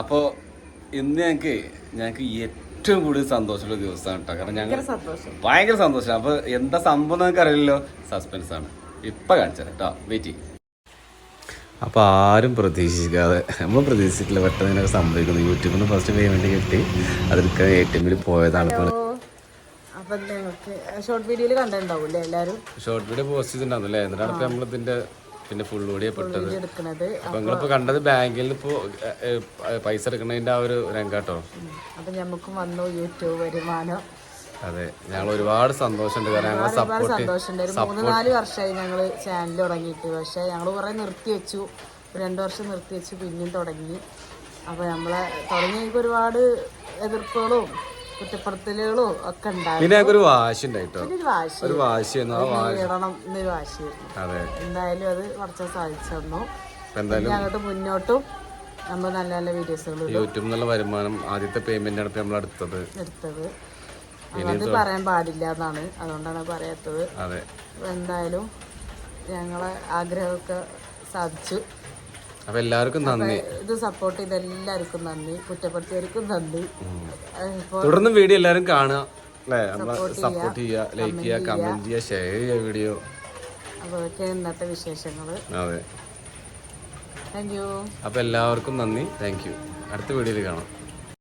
അപ്പോൾ ഇന്ന് ഞങ്ങൾക്ക് ഞങ്ങൾക്ക് ഏറ്റവും കൂടുതൽ സന്തോഷമുള്ള ദിവസമാണ് കേട്ടോ കാരണം ഞങ്ങൾ സന്തോഷം. ഭയങ്കര സന്തോഷം. അപ്പോൾ എന്താ സംഭവം നമുക്ക് അറിയില്ലല്ലോ. സസ്പെൻസ് ആണ്. ഇപ്പം കാണിച്ചത് കേട്ടോ വെയിറ്റ് അപ്പോൾ ആരും പ്രതീക്ഷിക്കാതെ നമ്മൾ പ്രതീക്ഷിച്ചിട്ടില്ല പെട്ടെന്ന് സംഭവിക്കുന്നു. യൂട്യൂബിൽ നിന്ന് ഫസ്റ്റ് പേയ്മെന്റ് കിട്ടി. അതൊക്കെ എ ടി എമ്മിൽ പോയതാണ് ഇപ്പോൾ അപ്പൊ ഷോർട്ട് വീഡിയോയിൽ കണ്ടിട്ടുണ്ടാവും ഷോർട്ട് വീഡിയോ പോസ്റ്റ് ചെയ്തിട്ടുണ്ടാവും അല്ലേ? എന്നിട്ടാണ് നമ്മൾ നമ്മളിതിന്റെ പിന്നെ ഫുൾ വീഡിയോ പെട്ടത്. അപ്പൊ നിങ്ങളിപ്പോ കണ്ടത് ബാങ്കിൽ ഇപ്പോ പൈസ എടുക്കുന്നതിന്റെ ആ ഒരു രംഗാട്ടോ അപ്പൊ ഞമ്മക്കും വന്നു യൂട്യൂബ് വരുമാനം. അതെ ഞങ്ങൾ ഒരുപാട് സന്തോഷമുണ്ട്. കാരണം ഞങ്ങളെ ഒരുപാട് സപ്പോർട്ട് സന്തോഷമുണ്ട്. ഒരു മൂന്ന് നാല് വർഷമായി ഞങ്ങൾ ചാനൽ തുടങ്ങിയിട്ട്. പക്ഷെ ഞങ്ങൾ കുറെ നിർത്തി വെച്ചു. ഒരു രണ്ട് വർഷം നിർത്തി വെച്ചു. പിന്നെയും തുടങ്ങി. അപ്പൊ നമ്മളെ തുടങ്ങി ഒരുപാട് എതിർപ്പുകളും കുറ്റപ്പെടുത്തലുകളും ഒക്കെ ഉണ്ടായി പിന്നെ ഒരു വാശി ഉണ്ടായിട്ടോ? ഒരു വാശി. ഒരു വാശിയായിരുന്നു ആ വാശി. ഇടണം എന്നൊരു വാശിയായിരുന്നു അതെ. എന്തായാലും അത് കുറച്ച് സാധിച്ചു തന്നു. എന്തായാലും ഇനി അങ്ങോട്ട് മുന്നോട്ടും നമ്മൾ നല്ല നല്ല വീഡിയോസുകൾ യൂട്യൂബിൽ നിന്നുള്ള വരുമാനം ആദ്യത്തെ പേയ്മെന്റ് ആണ് ഇപ്പം നമ്മൾ എടുത്തത്. എടുത്തത്. അത് പറയാൻ പാടില്ല എന്നാണ് അതുകൊണ്ടാണ് പറയാത്തത്. അതെ. എന്തായാലും ഞങ്ങളെ ആഗ്രഹമൊക്കെ സാധിച്ചു. അപ്പൊ എല്ലാവർക്കും നന്ദി. ഇത് സപ്പോർട്ട് ചെയ്ത എല്ലാവർക്കും നന്ദി. കുറ്റപ്പെടുത്തിയവർക്കും നന്ദി. തുടർന്നും വീഡിയോ എല്ലാവരും കാണുക. അല്ലേ? സപ്പോർട്ട് ചെയ്യുക ലൈക്ക് ചെയ്യുക കമന്റ് ചെയ്യുക ഷെയർ ചെയ്യുക വീഡിയോ അപ്പോൾ അതൊക്കെ ഇന്നത്തെ വിശേഷങ്ങൾ അതെ. താങ്ക് യു അപ്പൊ എല്ലാവർക്കും നന്ദി. താങ്ക് യു അടുത്ത വീഡിയോയിൽ കാണാം.